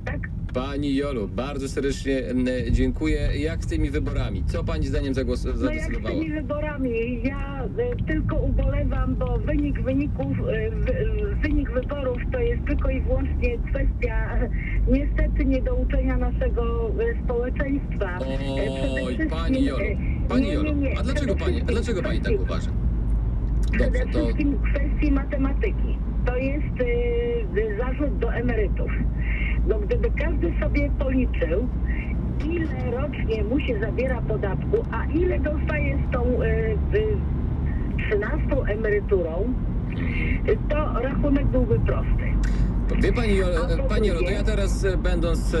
tak? Pani Jolu, bardzo serdecznie m, dziękuję. Jak z tymi wyborami? Co pani zdaniem zagłos- No jak z zadecydowała? tymi wyborami, ja y, tylko ubolewam, bo wynik wyników, y, wy- wynik wyborów to jest tylko i wyłącznie kwestia y, niestety niedouczenia naszego y, społeczeństwa. Y, przede Oj, wszystkim, pani Jolu, y, pani nie, Jolu, nie, nie. a dlaczego Przede pani, a wszystkim dlaczego pani tak kwestii- uważa? Przede Dobrze, to wszystkim w kwestii matematyki. To jest y, y, zarzut do emerytów. No gdyby każdy sobie policzył, ile rocznie mu się zabiera podatku, a ile dostaje z tą y, y, 13 emeryturą, to rachunek byłby prosty. Wie pani Jolo, pani Jolo, to ja teraz e, będąc e,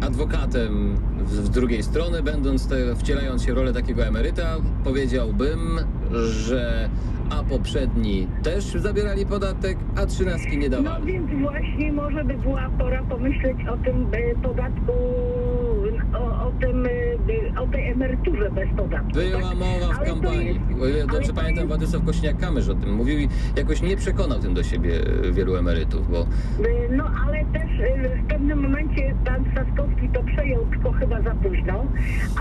adwokatem z drugiej strony, będąc wcielając się w rolę takiego emeryta, powiedziałbym, że a poprzedni też zabierali podatek, a trzynastki nie No więc właśnie może by była pora pomyśleć o tym podatku, o, o tym, y, o tej emeryturze bez podatku. Była tak? mowa w Ale to kampanii. jest- O ile ale dobrze to pamiętam, jest- Władysław Kośniak-Kamysz o tym mówił i jakoś nie przekonał tym do siebie e, wielu emerytów, bo Y, No ale też w pewnym momencie pan Trzaskowski to przejął, tylko chyba za późno.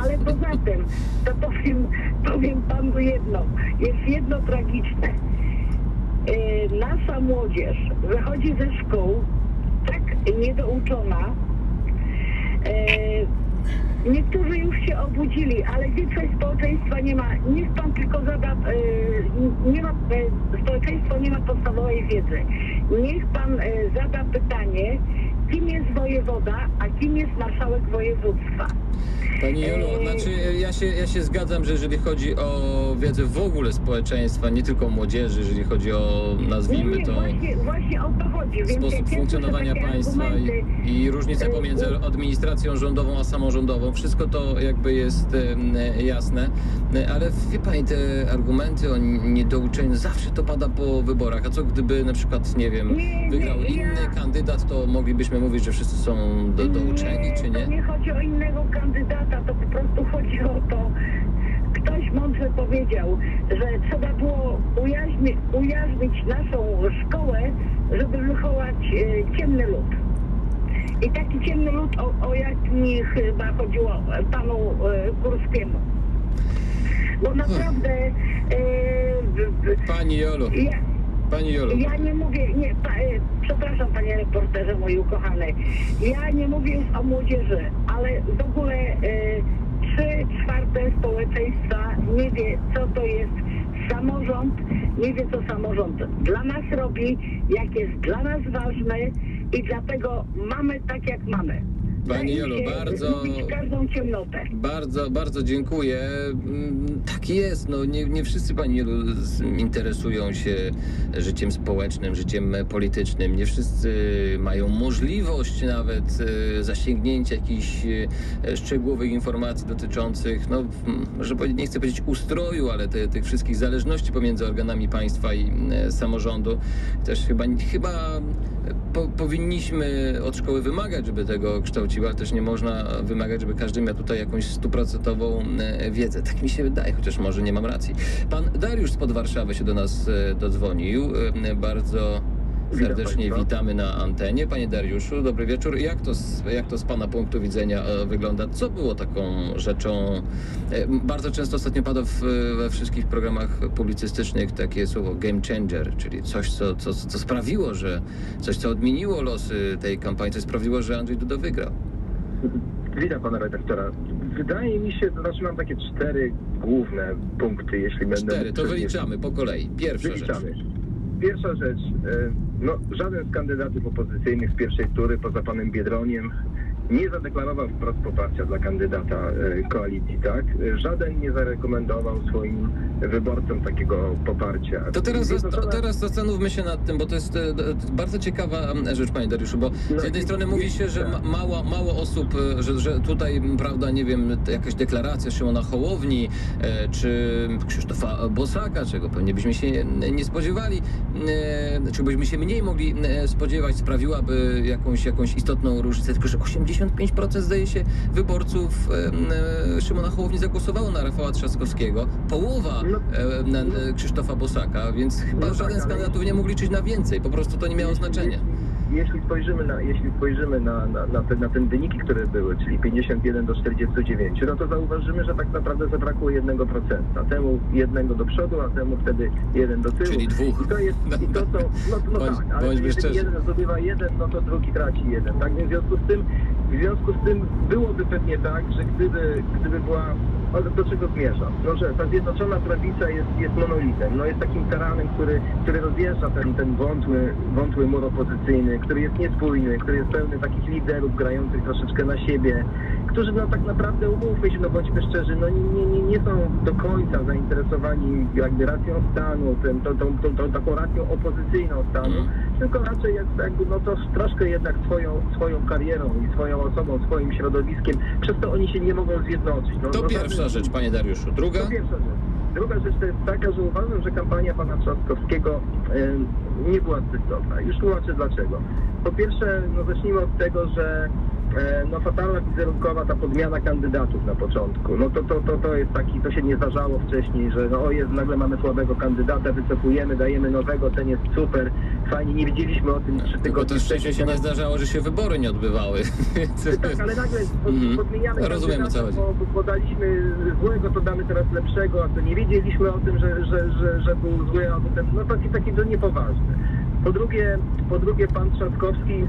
Ale poza tym, to powiem, powiem panu jedno. Jest jedno tragiczne. Nasza młodzież wychodzi ze szkół tak niedouczona. Niektórzy już się obudzili, ale większość społeczeństwa nie ma. Niech pan tylko zada, y, nie ma, y, społeczeństwo nie ma podstawowej wiedzy. Niech pan y, zada pytanie, kim jest wojewoda, a kim jest marszałek województwa. Pani Jolu, znaczy ja się, ja się zgadzam, że jeżeli chodzi o wiedzę w ogóle społeczeństwa, nie tylko młodzieży, jeżeli chodzi o, nazwijmy to, właśnie, właśnie o to chodzi. Więc jak sposób funkcjonowania takie państwa argumenty, i, i różnice Eee, pomiędzy administracją rządową a samorządową, wszystko to jakby jest em, jasne, E, ale wie Pani, te argumenty o niedouczeniu, zawsze to pada po wyborach, a co gdyby na przykład, nie wiem, Nie, wygrał nie, inny kandydat, to moglibyśmy mówić, że wszyscy są do, douczeni, czy To nie? nie chodzi o innego kandydata, to po prostu chodzi o to, ktoś mądrze powiedział, że trzeba było ujaźni, ujarzmić naszą szkołę, żeby wychować e, ciemny lud. I taki ciemny lud, o, o jaki chyba chodziło panu e, Kurskiemu. Bo naprawdę e, w- w- Pani Jolu, ja, Pani Jolu. ja nie mówię, nie, pa, e, przepraszam panie reporterze mój ukochany. Ja nie mówię już o młodzieży, ale w ogóle e, trzy czwarte społeczeństwa nie wie, co to jest samorząd, nie wie, co samorząd dla nas robi, jak jest dla nas ważny i dlatego mamy tak, jak mamy. Pani się bardzo- każdą ciemnotę. Bardzo, bardzo dziękuję. Mm, Tak jest, no nie, nie wszyscy pani Jolu z- interesują się życiem społecznym, życiem politycznym. Nie wszyscy mają możliwość nawet e, zasięgnięcia jakichś e, szczegółowych informacji dotyczących, no mm, może powiedzieć, nie chcę powiedzieć ustroju, ale te, tych wszystkich zależności pomiędzy organami państwa i e, samorządu. Też chyba, chyba po, powinniśmy od szkoły wymagać, żeby tego kształciła, ale też nie można wymagać, żeby każdy miał tutaj jakąś stuprocentową e, wiedzę. Tak mi się wydaje, chociaż może nie mam racji. Pan Dariusz spod Warszawy się do nas e, dodzwonił. E, Bardzo serdecznie witamy na antenie. Panie Dariuszu, dobry wieczór. Jak to, z- jak to z Pana punktu widzenia e, wygląda? Co było taką rzeczą? e, Bardzo często ostatnio pada w, we wszystkich programach publicystycznych takie słowo game changer, czyli coś, co, co, co sprawiło, że coś, co odmieniło losy tej kampanii, co sprawiło, że Andrzej Duda wygrał. Witam pana redaktora. Wydaje mi się, to znaczy mam takie cztery główne punkty, jeśli będę... Cztery, to wyliczamy po kolei. Pierwsza rzecz. Wyliczamy. Pierwsza rzecz, e, no żaden z kandydatów opozycyjnych z pierwszej tury, poza panem Biedroniem, nie zadeklarował wprost poparcia dla kandydata e, koalicji, tak? E, Żaden nie zarekomendował swoim wyborcom takiego poparcia. To teraz, osoba- teraz zastanówmy się nad tym, bo to jest e, bardzo ciekawa rzecz, panie Dariuszu, bo z No jednej strony mówi się, że ma, mało, mało osób, że, że tutaj, prawda, nie wiem, jakaś deklaracja Szymona Hołowni, czy Krzysztofa Bosaka, czego pewnie byśmy się nie- spodziewali, czy byśmy się mniej mogli spodziewać, sprawiłaby jakąś, jakąś istotną różnicę, tylko że 85% zdaje się wyborców e, Szymona Hołowni zagłosowało na Rafała Trzaskowskiego, połowa No, e, na, e, Krzysztofa Bosaka, więc chyba No tak, żaden z kandydatów nie mógł liczyć na więcej, po prostu to nie miało znaczenia. Jeśli spojrzymy na, jeśli spojrzymy na, na, na, te, na ten wyniki, które były, czyli 51 do 49, no to zauważymy, że tak naprawdę zabrakło 1%. Temu jednego do przodu, a temu wtedy jeden do tyłu. Czyli dwóch. I to jest, i to są, no, no Bądź- tak, ale jeżeli szczerzy. jeden zdobywa jeden, no to drugi traci jeden. Tak więc w związku z tym, w związku z tym byłoby pewnie tak, że gdyby, gdyby była ale do czego zmierzam? No, że ta zjednoczona prawica jest, jest monolitem, no jest takim taranem, który, który rozjeżdża ten, ten wątły, wątły mur opozycyjny, który jest niespójny, który jest pełny takich liderów grających troszeczkę na siebie, którzy no tak naprawdę, umówmy się, no bądźmy szczerzy, no nie, nie, nie, są do końca zainteresowani jakby racją stanu, tym, tą, tą, tą, tą taką racją opozycyjną stanu, Mm. tylko raczej jakby, jakby no to troszkę jednak swoją, swoją karierą i swoją osobą, swoim środowiskiem, przez to oni się nie mogą zjednoczyć. No, To no, pierwsza żaden- rzecz, panie Dariuszu. Druga? to pierwsza rzecz. Druga rzecz to jest taka, że uważam, że kampania pana Trzaskowskiego em, nie była zbyt dobra. Już tłumaczę dlaczego. Po pierwsze, no zacznijmy od tego, że e, no fatalna wizerunkowa ta podmiana kandydatów na początku. No to, to, to, to jest taki, to się nie zdarzało wcześniej, że no o jest, nagle mamy słabego kandydata, wycofujemy, dajemy nowego, ten jest super, fajnie, nie wiedzieliśmy o tym trzy tygodnie też wcześniej się nie zdarzało, że się wybory nie odbywały. Tak, ale nagle pod, Mhm. podmieniamy Rozumiem, co chodzi. bo, bo daliśmy złego, to damy teraz lepszego, a to nie wiedzieliśmy o tym, że, że, że, że był zły, albo ten, no taki, taki to niepoważny. Po drugie, po drugie pan Trzaskowski,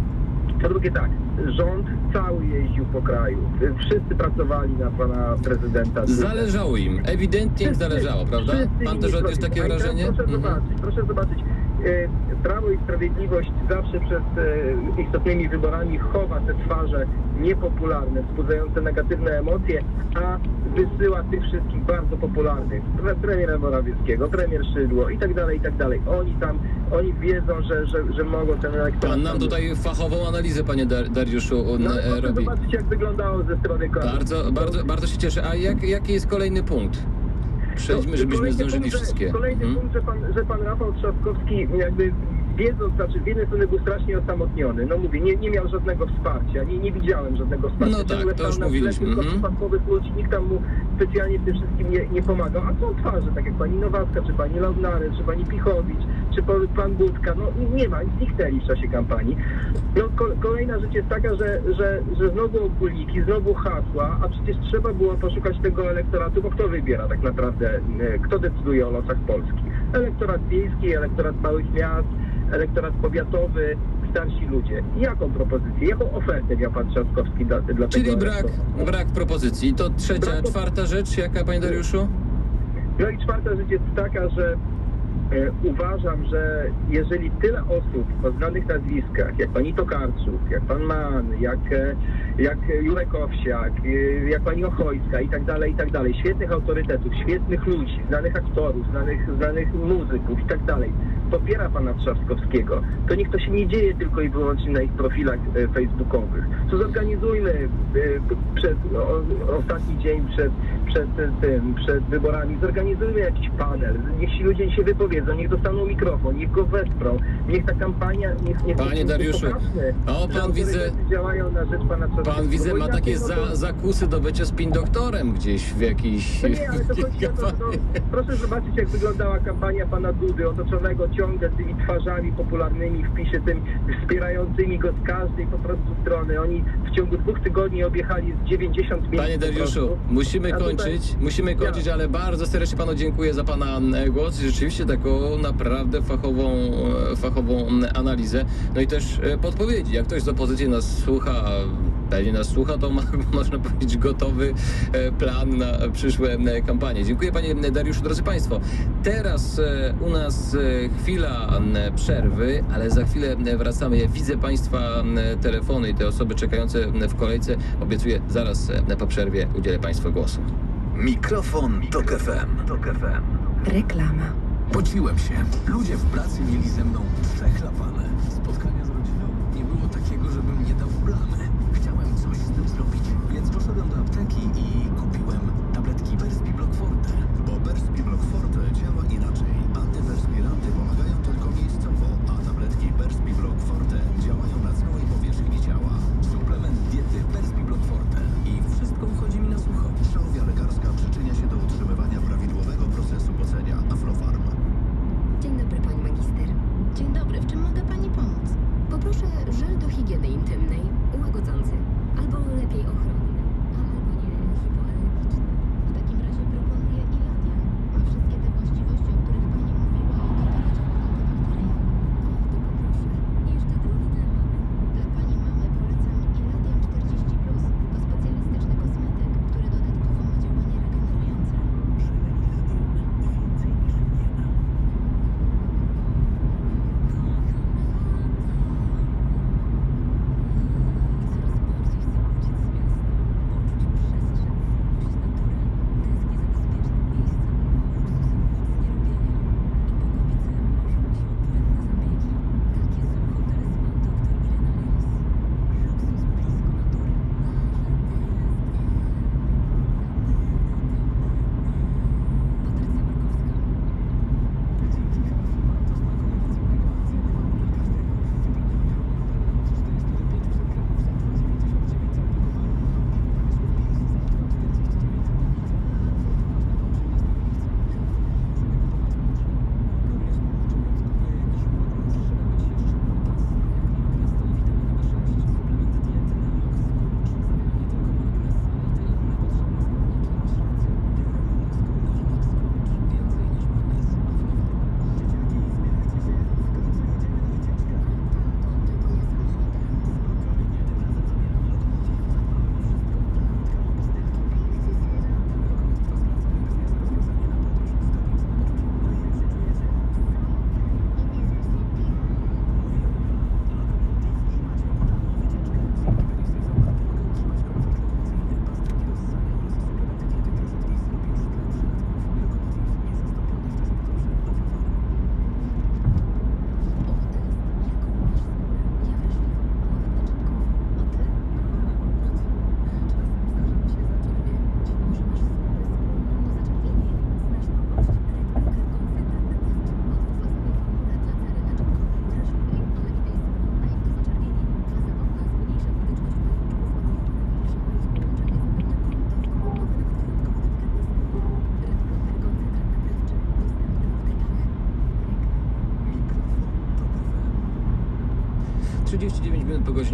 po drugie tak, rząd cały jeździł po kraju. Wszyscy pracowali na pana prezydenta. Zależało im. Ewidentnie im zależało, prawda? Wszyscy Pan inni też zrobili. odniósł takie A i teraz wrażenie? Proszę Mhm. zobaczyć, proszę zobaczyć. E, Prawo i Sprawiedliwość zawsze przed e, istotnymi wyborami chowa te twarze niepopularne, wzbudzające negatywne emocje, a wysyła tych wszystkich bardzo popularnych. Pre- Premiera Morawieckiego, premier Szydło i tak dalej, i tak dalej. Oni tam, oni wiedzą, że, że, że mogą ten elektorat... Pan nam tutaj fachową analizę, panie Dar- Dariuszu, No, e, robi. zobaczyć, jak wyglądało ze strony koalicji. Bardzo, bardzo, bardzo się cieszę. A jak, jaki jest kolejny punkt? Przejdźmy, No, żebyśmy kolejny zdążyli punkt, że- wszystkie. Kolejny Mhm. punkt, że pan, że pan Rafał Trzaskowski jakby wiedząc, znaczy z jednej strony był strasznie osamotniony. No mówię, nie, nie miał żadnego wsparcia, nie, nie widziałem żadnego wsparcia. No tak, to już na mówiliśmy, Tylko mhm. przypadkowych ludzi, nikt tam mu specjalnie w tym wszystkim nie, nie pomagał. A są twarze, tak jak pani Nowacka, czy pani Launary, czy pani Pichowicz, czy pan- Budka. No nie ma, zniknęli w czasie kampanii. No ko- kolejna rzecz jest taka, że, że, że znowu ogólniki, znowu hasła, a przecież trzeba było poszukać tego elektoratu, bo kto wybiera tak naprawdę, e, kto decyduje o losach Polski? Elektorat wiejski, elektorat małych miast, elektorat powiatowy, starsi ludzie. Jaką propozycję, jaką ofertę miał pan Trzaskowski dla, dla Czyli tego brak, elektoratu? brak propozycji. To trzecia, Brak- czwarta rzecz, jaka, panie Dariuszu? No i czwarta rzecz jest taka, że uważam, że jeżeli tyle osób o znanych nazwiskach, jak pani Tokarczuk, jak pan Mann, jak, e, jak Jurek Owsiak, e, jak pani Ochojska i tak dalej, i tak dalej, świetnych autorytetów, świetnych ludzi, znanych aktorów, znanych, znanych muzyków i tak dalej, popiera pana Trzaskowskiego, to niech to się nie dzieje tylko i wyłącznie na ich profilach e, facebookowych. To zorganizujmy e, przed o, ostatni dzień przed, przed tym, przed wyborami, zorganizujmy jakiś panel, niech ci ludzie się wypowiedzą, niech dostaną mikrofon, niech go wesprą, niech ta kampania, niech, niech Panie niech Dariuszu, pokażmy, o, że pan widzę- działają na rzecz pana. Pan widzę ma takie no to- za, zakusy do bycia spin doktorem gdzieś w jakiejś... no nie, ale to chodzi o to, no, proszę zobaczyć, jak wyglądała kampania pana Dudy, otoczonego ciągle tymi twarzami popularnymi w PiSie, tym wspierającymi go z każdej po prostu strony. Oni w ciągu dwóch tygodni objechali z 90 miejsc. Panie Dariuszu, musimy tutaj- kończyć, musimy kończyć, ale bardzo serdecznie panu dziękuję za pana e, głos rzeczywiście taką naprawdę fachową, e, fachową m, analizę. No i też e, podpowiedzi. Jak ktoś z opozycji nas słucha, pewnie nas słucha, to ma, można powiedzieć gotowy e, plan na przyszłe e, kampanie. Dziękuję panie Dariuszu, drodzy państwo. Teraz e, u nas e, chwila przerwy, ale za chwilę wracamy. Ja widzę państwa telefony i te osoby czekające w kolejce. Obiecuję, zaraz e, po przerwie udzielę państwu głosu. Mikrofon, Tok FM. Tok FM. Reklama. Pociłem się. Ludzie w pracy mieli ze mną. Spotkania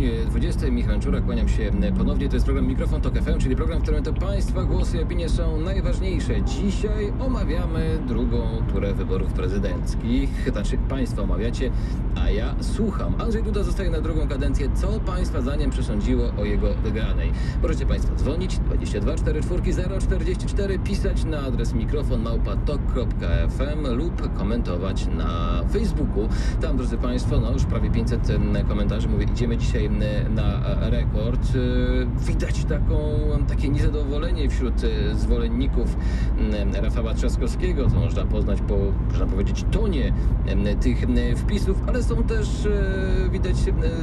godzinie 20. Michał Czura, kłaniam się ponownie. To jest program Mikrofon Tok FM, czyli program, w którym to Państwa głosy i opinie są najważniejsze. Dzisiaj omawiamy drugą turę wyborów prezydenckich. Znaczy, Państwo omawiacie, a ja słucham. Andrzej Duda zostaje na drugą kadencję. Co Państwa zdaniem przesądziło o jego wygranej? Możecie Państwo dzwonić 22 44 044, pisać na adres mikrofon małpatok.fm lub komentować na Facebooku. Tam, drodzy Państwo, no już prawie 500 em, komentarzy. Mówię, idziemy dzisiaj na e, rekord. E, Widać taką, takie niezadowolenie wśród e, zwolenników em, Rafała Trzaskowskiego. To można poznać po, można powiedzieć, tonie em, tych em, wpisów, ale są też widać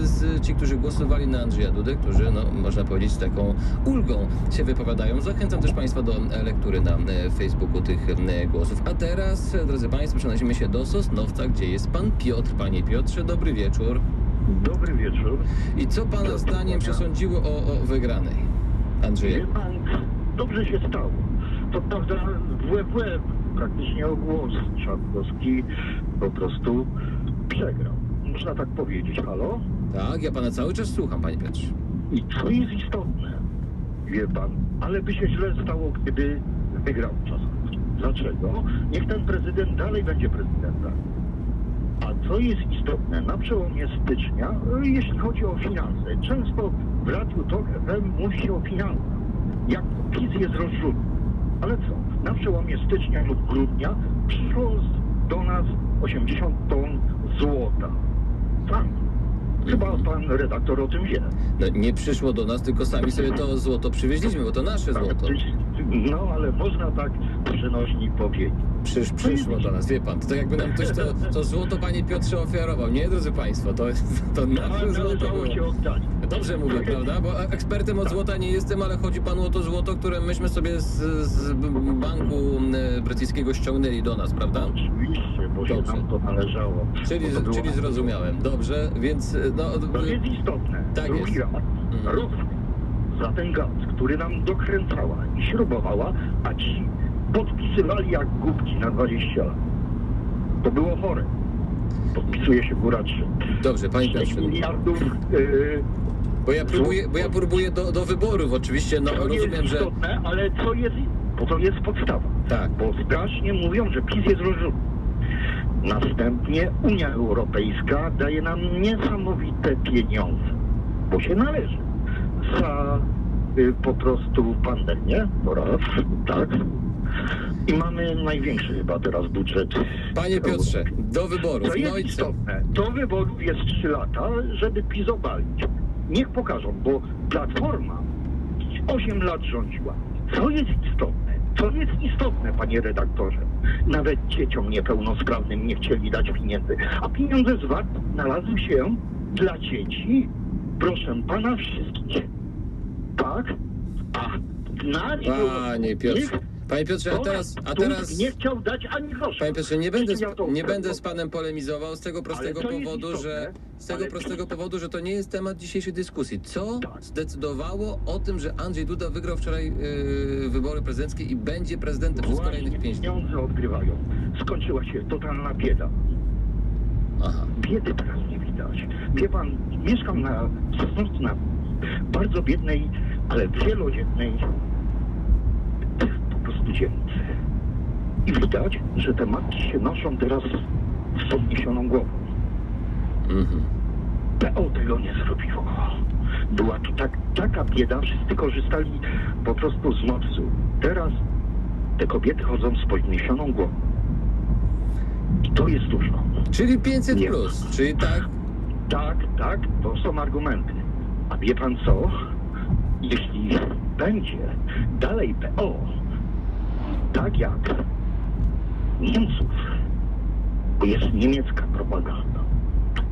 z, ci, którzy głosowali na Andrzeja Dudę, którzy, no, można powiedzieć, z taką ulgą się wypowiadają. Zachęcam też Państwa do lektury na Facebooku tych głosów. A teraz, drodzy Państwo, przenosimy się do Sosnowca, gdzie jest Pan Piotr. Panie Piotrze, dobry wieczór. Dobry wieczór. I co Pana zdaniem przesądziło o, o wygranej Wie pan, dobrze się stało. To prawda, w łeb w łeb, praktycznie o głos Trzaskowski po prostu przegrał. Można tak powiedzieć, halo? Tak, ja Pana cały czas słucham, Panie Piotrze. I co jest istotne, wie pan, ale by się źle stało, gdyby wygrał Trzaskowski. Dlaczego? Niech ten prezydent dalej będzie prezydentem. A co jest istotne, na przełomie stycznia, e, jeśli chodzi o finanse, często w Radiu Tok FM mówi się o finansach, jak PiS jest rozrzutny. Ale co? Na przełomie stycznia lub grudnia przyszło do nas 80 ton złota. Tak. Chyba pan redaktor o tym wie. No, nie przyszło do nas, tylko sami sobie to złoto przywieźliśmy, bo to nasze złoto. No, ale można tak przenośni powiedzieć. Przysz, przyszło do nas, wie Pan. To tak jakby nam ktoś to, to złoto, Panie Piotrze, ofiarował. Nie, drodzy Państwo, to, to nasze złoto było. się. Dobrze mówię, prawda? Bo ekspertem od złota nie jestem, ale chodzi panu o to złoto, które myśmy sobie z, z banku e, brytyjskiego ściągnęli do nas, prawda? Oczywiście, bo się Dobrze. nam to należało. Czyli, to było- czyli zrozumiałem. Dobrze, więc e, no. To jest istotne. Tak Drugi jest. raz. Mhm. Za ten gaz, który nam dokręcała i śrubowała, a ci podpisywali jak głupki na 20 lat. To było chore. Podpisuje się góra 3. Dobrze, panie 6 Piotrze. miliardów. Yy, Bo ja próbuję, bo ja próbuję do, do wyborów oczywiście, no to rozumiem, jest że. istotne, ale co jest, bo to jest podstawa. Tak. Bo strasznie mówią, że PiS jest rozrzutny. Następnie Unia Europejska daje nam niesamowite pieniądze, bo się należy za y, po prostu pandemię, po raz, tak. I mamy największy chyba teraz budżet. Panie Piotrze, do wyborów. To jest No co? istotne. Do wyborów jest 3 lata, żeby PiS obalić. Niech pokażą, bo Platforma 8 lat rządziła. Co jest istotne? Co jest istotne, panie redaktorze? Nawet dzieciom niepełnosprawnym nie chcieli dać pieniędzy. A pieniądze z VAT znalazły się dla dzieci, proszę pana, wszystkich. Tak? A na Panie Piotrze. Panie Piotrze, a teraz, a teraz. nie chciał dać ani grosza. Panie Piotrze, nie będę, to nie będę z panem polemizował z tego prostego powodu, że z tego prostego powodu, że to nie jest temat dzisiejszej dyskusji. Co Tak. zdecydowało o tym, że Andrzej Duda wygrał wczoraj yy, wybory prezydenckie i będzie prezydentem przez kolejnych pięć dni? pieniądze odgrywają. Skończyła się totalna bieda. Aha. Biedy teraz nie widać. Wie pan, mieszkam na na bardzo biednej, ale wielodzietnej dzielnicy. I widać, że te matki się noszą teraz z podniesioną głową. Mhm. PO tego nie zrobiło. Była tu tak, taka bieda, wszyscy korzystali po prostu z mocy. Teraz te kobiety chodzą z podniesioną głową. I to jest dużo. Czyli 500 Nie. plus, czyli tak. Tak, tak, to są argumenty. A wie pan co? Jeśli będzie dalej PO, tak jak Niemców, bo jest niemiecka propaganda,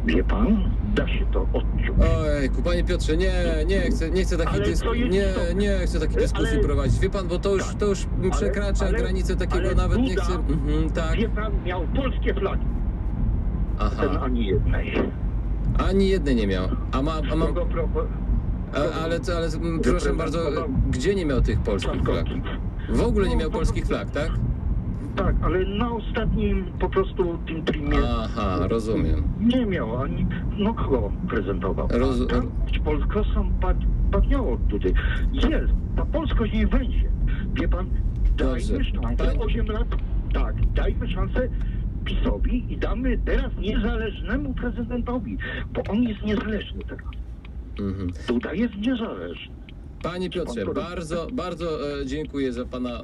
wie pan, da się to odciąć. Ojku, panie Piotrze, nie, nie chcę, nie chcę takiej Ale co dyskusji, jest nie, istotne? nie chcę takiej Ale- dyskusji prowadzić. Wie pan, bo to już, Tak. to już przekracza ale- granicę takiego ale nawet nie Duda- chcę. Mhm, tak. Wie pan, miał polskie flagi, ten Aha. ani jednej. Ani jednej nie miał. A ma, a mam. Kogo propo- A, ale, ale mm, proszę bardzo, gdzie nie miał tych polskich flag? W ogóle nie miał polskich flag, tak? Tak, ale na ostatnim po prostu tym trimie Aha, rozumiem. nie miał ani, no kogo prezentował. Roz- A tam Polskosem pad, padniało tutaj. Jest, ta polskość nie wejdzie. Wie pan, Dobrze. dajmy szansę, Panie- 8 lat, tak, dajmy szansę PiSowi i damy teraz niezależnemu prezydentowi, bo on jest niezależny teraz. Mhm. Duda jest niezależny. Panie Piotrze, bardzo, bardzo e, dziękuję za pana,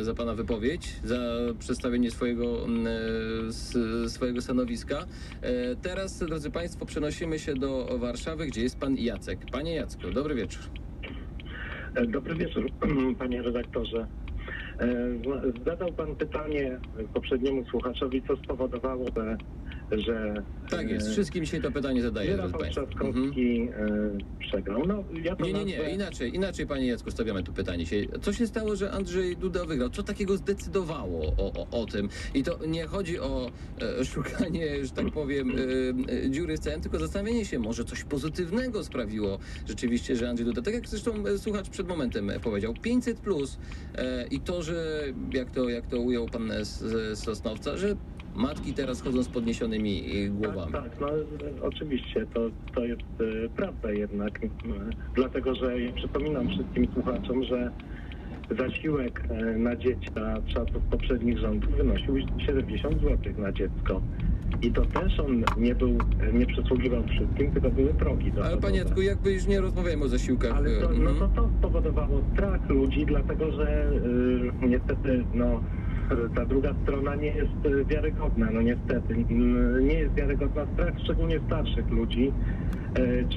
e, za pana wypowiedź, za przedstawienie swojego, e, s, swojego stanowiska. E, Teraz, drodzy Państwo, przenosimy się do Warszawy, gdzie jest pan Jacek. Panie Jacku, dobry wieczór. E, Dobry wieczór, panie redaktorze. E, Zadał pan pytanie poprzedniemu słuchaczowi, co spowodowało, że, że Tak jest, e, wszystkim dzisiaj to pytanie zadaję, Rafał Państwo. Mhm. Trzaskowski e, przegrał. No, ja to Nie, nie, nie, nazwę- inaczej, inaczej Panie Jacku stawiamy tu pytanie się. Co się stało, że Andrzej Duda wygrał? Co takiego zdecydowało o, o, o tym? I to nie chodzi o e, szukanie, że tak powiem, e, e, dziury w całym, tylko zastanowienie się, może coś pozytywnego sprawiło rzeczywiście, że Andrzej Duda, tak jak zresztą e, słuchacz przed momentem e, powiedział, 500 plus e, i to, że jak to, jak to ujął Pan z, z Sosnowca, że matki teraz chodzą z podniesionymi e, głowami. Tak, tak, no e, oczywiście, to, to jest e, prawda jednak, e, dlatego że ja przypominam wszystkim słuchaczom, że zasiłek e, na dzieci za czasów poprzednich rządów wynosił 70 zł na dziecko. I to też on nie był, nie przysługiwał wszystkim, tylko były progi Ale. Panie Jacku, jakby już nie rozmawiamy o zasiłkach. Ale to, no mhm. to to spowodowało strach ludzi, dlatego że y, niestety no, ta druga strona nie jest y, wiarygodna, no niestety. Y, nie jest wiarygodna strach, szczególnie starszych ludzi. Y,